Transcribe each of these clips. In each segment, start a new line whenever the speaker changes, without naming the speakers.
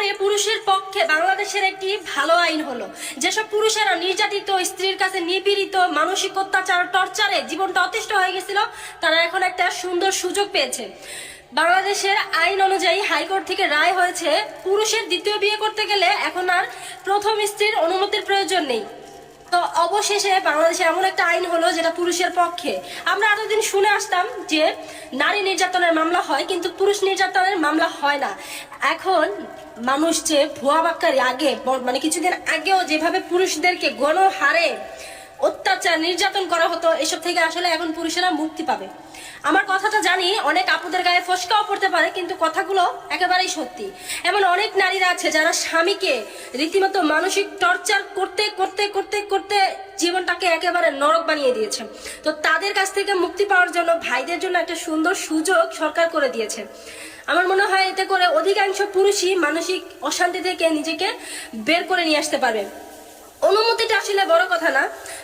পরে পুরুষের পক্ষে বাংলাদেশের একটি ভালো আইন হলো। যেসব পুরুষেরা নির্যাতিত, স্ত্রীর কাছে নিপীড়িত, মানসিক অত্যাচার, টর্চারে জীবনটা অতিষ্ঠ হয়ে গেছিল, তারা এখন একটা সুন্দর সুযোগ পেয়েছে। বাংলাদেশের আইন অনুযায়ী হাইকোর্ট থেকে রায় হয়েছে, পুরুষের দ্বিতীয় বিয়ে করতে গেলে এখন আর প্রথম স্ত্রীর অনুমতির প্রয়োজন নেই। তো অবশেষে বাংলাদেশে এমন একটা আইন হলো যেটা পুরুষের পক্ষে। আমরা এতদিন শুনে আসতাম যে নারী নির্যাতনের মামলা হয়, কিন্তু পুরুষ নির্যাতনের মামলা হয় না। এখন মানুষ যে ভুয়া বাক্কারি আগে মানে কিছুদিন আগেও যেভাবে পুরুষদেরকে গণহারে অত্যাচার নির্যাতন করা হতো, এসব থেকে আসলে এখন পুরুষেরা মুক্তি পাবে। আমার কথাটা জানি, অনেক আপুদের গায়ে ফসকাও পড়তে পারে, কিন্তু কথাগুলো একেবারেই সত্যি। এমন অনেক নারীরা আছে যারা স্বামীকে রীতিমতো মানসিক টর্চার করতে করতে করতে করতে জীবনটাকে একেবারে নরক বানিয়ে দিয়েছে। তো তাদের কাছ থেকে মুক্তি পাওয়ার জন্য ভাইদের জন্য একটা সুন্দর সুযোগ সরকার করে দিয়েছে। আমার মনে হয় এতে করে অধিকাংশ পুরুষই মানসিক অশান্তি থেকে নিজেকে বের করে নিয়ে আসতে পারবে। অনুমতিটা আসলে বড় কথা না।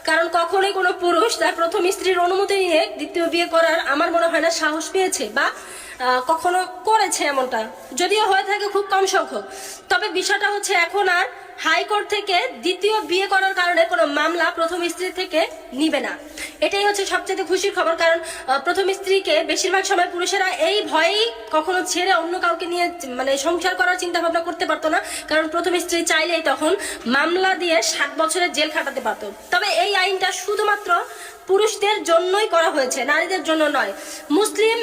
কারণ কখনোই কোনো পুরুষ তার প্রথম স্ত্রীর অনুমতি নিয়ে দ্বিতীয় বিয়ে করার আমার মনে হয় না সাহস পেয়েছে বা কখনো করেছে এমনটা। যদিও হয়ে থাকে খুব কম সংখ্যক। তবে বিষয়টা হচ্ছে এখন আর হাইকোর্ট থেকে দ্বিতীয় বিয়ে করার কারণে কোনো মামলা প্রথম স্ত্রী থেকে নিবে না। এটাই হচ্ছে সবচেয়ে খুশির খবর, কারণ প্রথম স্ত্রীকে বেশিরভাগ সময় পুরুষেরা এই ভয়েই কখনো ছেড়ে অন্য কাউকে নিয়ে মানে সংসার করার চিন্তা ভাবনা করতে পারতো না। কারণ প্রথম স্ত্রী চাইলেই তখন মামলা দিয়ে সাত বছরের জেল খাটাতে পারতো। তবে এই আইনটা শুধুমাত্র পুরুষদের জন্যই করা হয়েছে, নারীদের জন্য নয়। মুসলিম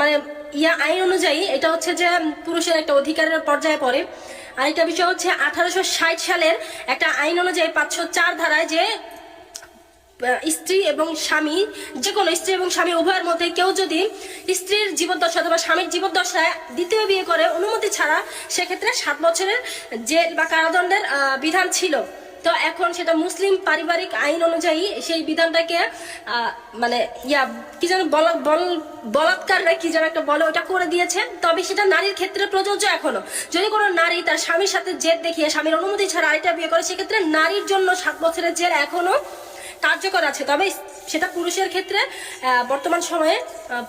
মানে ইয়া আইন অনুযায়ী এটা হচ্ছে যে পুরুষের একটা অধিকারের পর্যায়ে পড়ে। আরেকটা বিষয় হচ্ছে আঠারোশো ষাট সালের একটা আইন অনুযায়ী পাঁচশো চার ধারায় যে স্ত্রী এবং স্বামী যে কোনো স্ত্রী এবং স্বামী, উভয়ের মধ্যে কেউ যদি স্ত্রীর জীবদ্দশা অথবা স্বামীর জীবদ্দশায় দ্বিতীয় বিয়ে করে অনুমতি ছাড়া, সেক্ষেত্রে সাত বছরের জেল বা কারাদণ্ডের বিধান ছিল। তো এখন সেটা মুসলিম পারিবারিক আইন অনুযায়ী সেই বিধানটাকে মানে ইয়া, কি যেন বল- বল- বলাৎকার না কি যেন একটা বলে ওটা করে দিয়েছে। তবে সেটা নারীর ক্ষেত্রে প্রযোজ্য এখনও। যদি কোনো নারী তার স্বামীর সাথে জেদ দেখিয়ে স্বামীর অনুমতি ছাড়া আরেকটা বিয়ে করে, সেক্ষেত্রে নারীর জন্য সাত বছরের জেল এখনও কার্যকর আছে। তবে সেটা পুরুষের ক্ষেত্রে বর্তমান সময়ে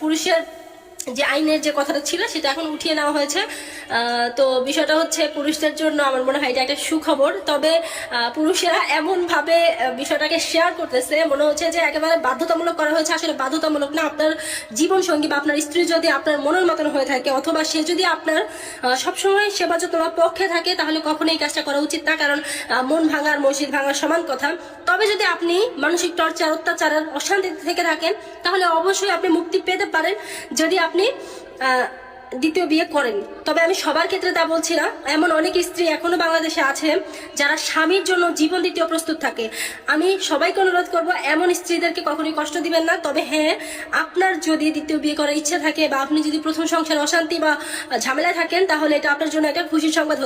পুরুষের যে আইনের যে কথাটা ছিল সেটা এখন উঠিয়ে নেওয়া হয়েছে। তো বিষয়টা হচ্ছে পুরুষদের জন্য আমার মনে হয় এটা একটা সুখবর। তবে পুরুষেরা এমনভাবে বিষয়টাকে শেয়ার করতেছে, মনে হচ্ছে যে একেবারে বাধ্যতামূলক করা হয়েছে। আসলে বাধ্যতামূলক না, আপনার জীবন সঙ্গী বা আপনার স্ত্রী যদি আপনার মনের মতন হয়ে থাকে, অথবা সে যদি আপনার সবসময় সেবা যত্ন পক্ষে থাকে, তাহলে কখনোই এই কাজটা করা উচিত না, কারণ মন ভাঙার, মসজিদ ভাঙার সমান কথা। তবে যদি আপনি মানসিক টর্চার, অত্যাচারের অশান্তি থেকে থাকেন, তাহলে অবশ্যই আপনি মুক্তি পেতে পারেন। যদি আপনি আহ, দ্বিতীয় বিয়ে করেন। তবে আমি সবার ক্ষেত্রে তা বলছি না। এমন অনেক স্ত্রী এখনও বাংলাদেশে আছে যারা স্বামীর জন্য জীবন দ্বিতীয় প্রস্তুত থাকে। আমি সবাইকে অনুরোধ করব এমন স্ত্রীদেরকে কখনোই কষ্ট দিবেন না। তবে হ্যাঁ আপনার যদি দ্বিতীয় বিয়ে করার ইচ্ছা থাকে বা আপনি যদি প্রথম সংসার অশান্তি বা ঝামেলায় থাকেন তাহলে এটা আপনার জন্য একটা খুশির সংবাদ